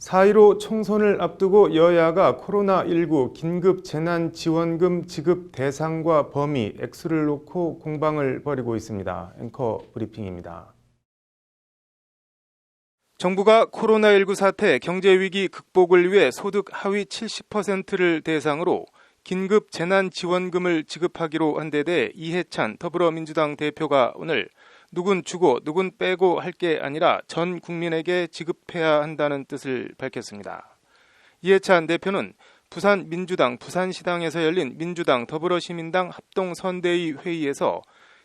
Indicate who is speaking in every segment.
Speaker 1: 4.15 총선을 앞두고 여야가 코로나19 긴급 재난지원금 지급 대상과 범위, 액수를 놓고 공방을 벌이고 있습니다. 앵커 브리핑입니다. 정부가 코로나19 사태 경제위기 극복을 위해 소득 하위 70%를 대상으로 긴급 재난지원금을 지급하기로 한 데 대해 이해찬 더불어민주당 대표가 오늘 누군 주고 누군 빼고 할 게 아니라 전 국민에게 지급해야 한다는 뜻을 밝혔습니다. 이해찬 대표는 부산 민주당 부산시당에서 열린 민주당 더불어시민당 합동선대위 회의에서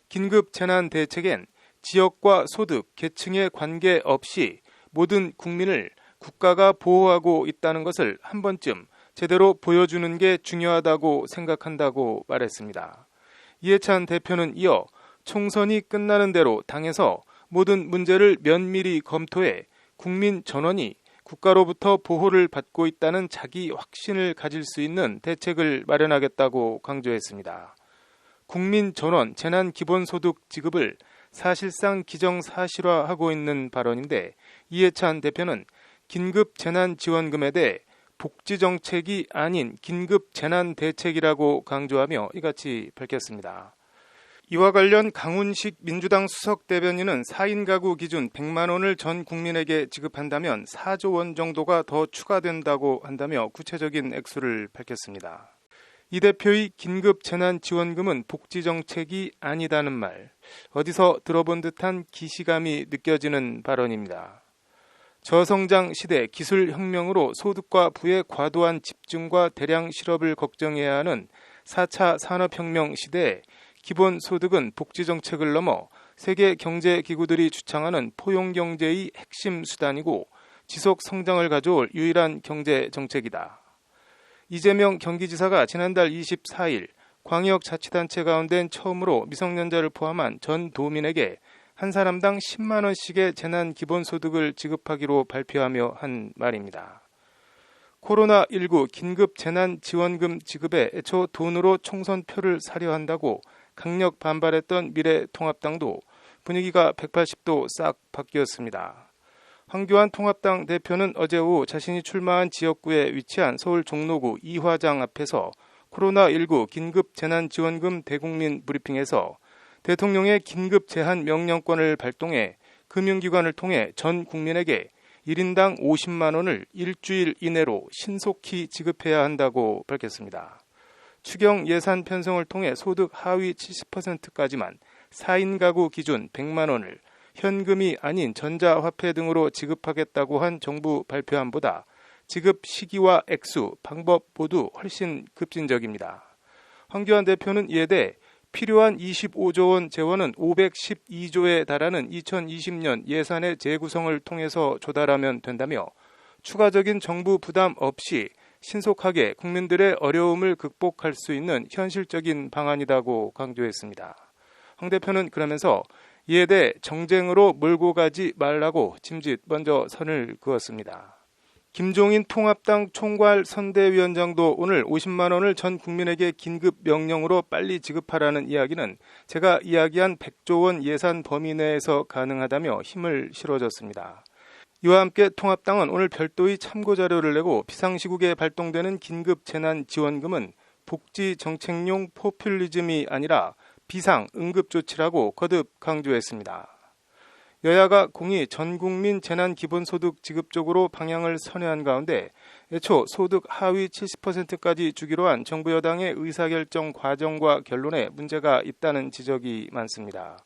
Speaker 1: 긴급 재난 대책엔 지역과 소득, 계층에 관계없이 모든 국민을 국가가 보호하고 있다는 것을 한 번쯤 제대로 보여주는 게 중요하다고 생각한다고 말했습니다. 이해찬 대표는 이어 총선이 끝나는 대로 당에서 모든 문제를 면밀히 검토해 국민 전원이 국가로부터 보호를 받고 있다는 자기 확신을 가질 수 있는 대책을 마련하겠다고 강조했습니다. 국민 전원 재난 기본소득 지급을 사실상 기정사실화하고 있는 발언인데 이해찬 대표는 긴급 재난 지원금에 대해 복지 정책이 아닌 긴급 재난 대책이라고 강조하며 이같이 밝혔습니다. 이와 관련 강훈식 민주당 수석 대변인은 4인 가구 기준 100만 원을 전 국민에게 지급한다면 4조 원 정도가 더 추가된다고 한다며 구체적인 액수를 밝혔습니다. 이 대표의 긴급 재난 지원금은 복지 정책이 아니다는 말, 어디서 들어본 듯한 기시감이 느껴지는 발언입니다. 저성장 시대 기술 혁명으로 소득과 부의 과도한 집중과 대량 실업을 걱정해야 하는 4차 산업혁명 시대에 기본소득은 복지정책을 넘어 세계 경제기구들이 주창하는 포용경제의 핵심 수단이고 지속 성장을 가져올 유일한 경제정책이다. 이재명 경기지사가 지난달 24일 광역자치단체 가운데 처음으로 미성년자를 포함한 전 도민에게 한 사람당 10만 원씩의 재난 기본소득을 지급하기로 발표하며 한 말입니다. 코로나19 긴급 재난 지원금 지급에 애초 돈으로 총선표를 사려 한다고 강력 반발했던 미래통합당도 분위기가 180도 싹 바뀌었습니다. 황교안 통합당 대표는 어제 오후 자신이 출마한 지역구에 위치한 서울 종로구 이화장 앞에서 코로나19 긴급 재난지원금 대국민 브리핑에서 대통령의 긴급 제한 명령권을 발동해 금융기관을 통해 전 국민에게 1인당 50만 원을 일주일 이내로 신속히 지급해야 한다고 밝혔습니다. 추경 예산 편성을 통해 소득 하위 70%까지만 4인 가구 기준 100만 원을 현금이 아닌 전자화폐 등으로 지급하겠다고 한 정부 발표안보다 지급 시기와 액수, 방법 모두 훨씬 급진적입니다. 황교안 대표는 이에 대해 필요한 25조 원 재원은 512조에 달하는 2020년 예산의 재구성을 통해서 조달하면 된다며 추가적인 정부 부담 없이 신속하게 국민들의 어려움을 극복할 수 있는 현실적인 방안이라고 강조했습니다. 황 대표는 그러면서 이에 대해 정쟁으로 몰고 가지 말라고 짐짓 먼저 선을 그었습니다. 김종인 통합당 총괄 선대위원장도 오늘 50만 원을 전 국민에게 긴급 명령으로 빨리 지급하라는 이야기는 제가 이야기한 100조 원 예산 범위 내에서 가능하다며 힘을 실어줬습니다. 이와 함께 통합당은 오늘 별도의 참고 자료를 내고 비상시국에 발동되는 긴급 재난 지원금은 복지 정책용 포퓰리즘이 아니라 비상 응급 조치라고 거듭 강조했습니다. 여야가 공이 전 국민 재난 기본소득 지급 쪽으로 방향을 선회한 가운데 애초 소득 하위 70%까지 주기로 한 정부 여당의 의사결정 과정과 결론에 문제가 있다는 지적이 많습니다.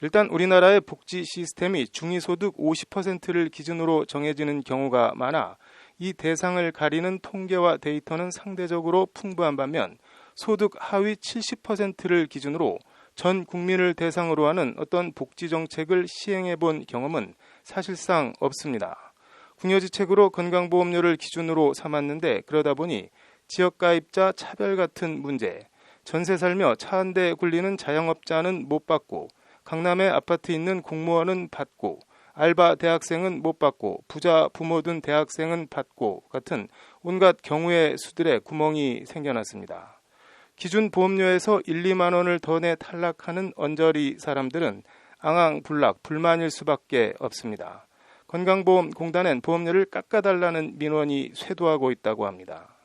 Speaker 1: 일단 우리나라의 복지 시스템이 중위소득 50%를 기준으로 정해지는 경우가 많아 이 대상을 가리는 통계와 데이터는 상대적으로 풍부한 반면 소득 하위 70%를 기준으로 전 국민을 대상으로 하는 어떤 복지 정책을 시행해 본 경험은 사실상 없습니다. 궁여지책으로 건강보험료를 기준으로 삼았는데 그러다 보니 지역가입자 차별 같은 문제, 전세 살며 차 한 대 굴리는 자영업자는 못 받고 강남에 아파트 있는 공무원은 받고 알바 대학생은 못 받고 부자 부모 든 대학생은 받고 같은 온갖 경우의 수들에 구멍이 생겨났습니다. 기준 보험료에서 1, 2만 원을 더 내 탈락하는 언저리 사람들은 앙앙불락 불만일 수밖에 없습니다. 건강보험공단엔 보험료를 깎아달라는 민원이 쇄도하고 있다고 합니다.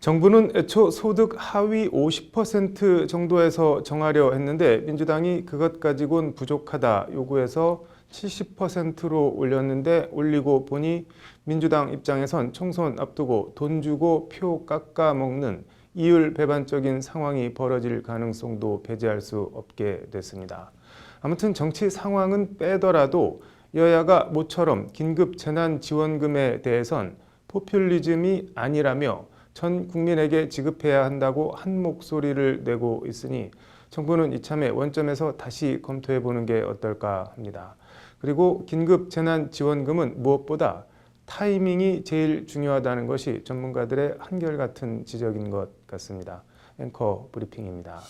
Speaker 1: 정부는 애초 소득 하위 50% 정도에서 정하려 했는데 민주당이 그것 가지고는 부족하다 요구해서 70%로 올렸는데 올리고 보니 민주당 입장에선 총선 앞두고 돈 주고 표 깎아 먹는 이율 배반적인 상황이 벌어질 가능성도 배제할 수 없게 됐습니다. 아무튼 정치 상황은 빼더라도 여야가 모처럼 긴급 재난 지원금에 대해선 포퓰리즘이 아니라며 전 국민에게 지급해야 한다고 한 목소리를 내고 있으니 정부는 이참에 원점에서 다시 검토해 보는 게 어떨까 합니다. 그리고 긴급 재난 지원금은 무엇보다 타이밍이 제일 중요하다는 것이 전문가들의 한결같은 지적인 것 같습니다. 앵커 브리핑입니다.